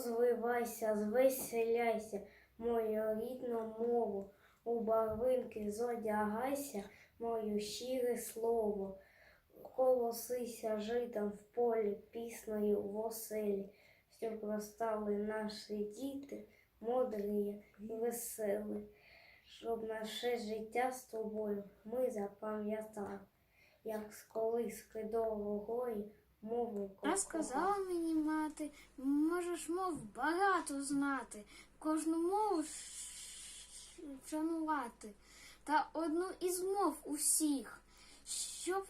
розвивайся, звеселяйся, мою рідну мову, у барвинки зодягайся, мою щире слово. Колосися житом в полі, піснею в оселі, щоб розстали наші діти, мудрі і веселі, щоб наше життя з тобою ми запам'ятали, як з колиски дорогої мови Розказала мені мати, можеш мов багато знати, кожну мову шанувати, та одну із мов усіх, щоб,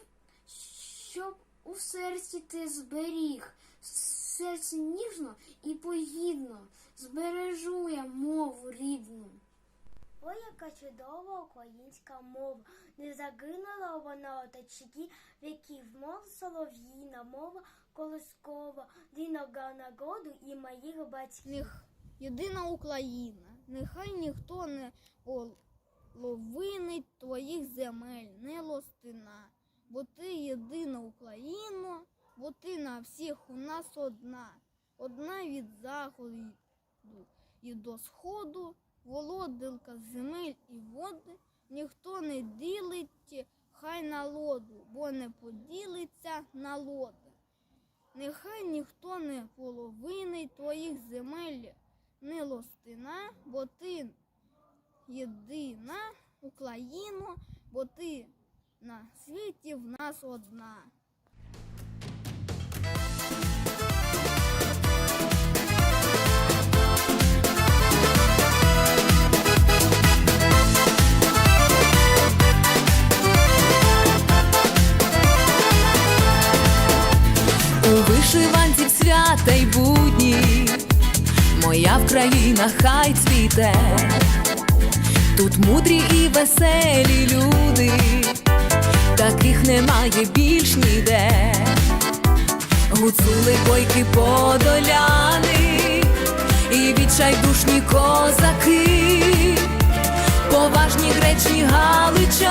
щоб у серці ти зберіг, серце ніжно і погідно, збережу я мову рідну. Ой, яка чудова українська мова. Не загинула вона от очаги віків, мов солов'їна, мова колискова, дінога народу і моїх батьків. них єдина Україна, нехай ніхто не половинить твоїх земель, не лостина, бо ти єдина Україна, бо ти на всіх у нас одна, одна від заходу і до сходу, володарка земель і води, ніхто не ділить хай народу, бо не поділиться народи. Нехай ніхто не половинить твоїх земель, не лостина, бо ти єдина Україна, бо ти на світі в нас одна. Свята й будні, моя Вкраїна хай цвіте, тут мудрі і веселі люди, таких немає більш ніде. Гуцули бойки подоляни, і відчайдушні козаки, поважні гречні галичани,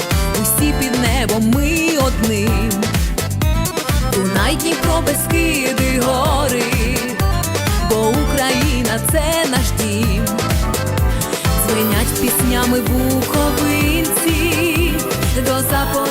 всі під небом ми одним, у Дніпро, Бескиди, гори, бо Україна це наш дім, звинять піснями вуховинці до запорожця.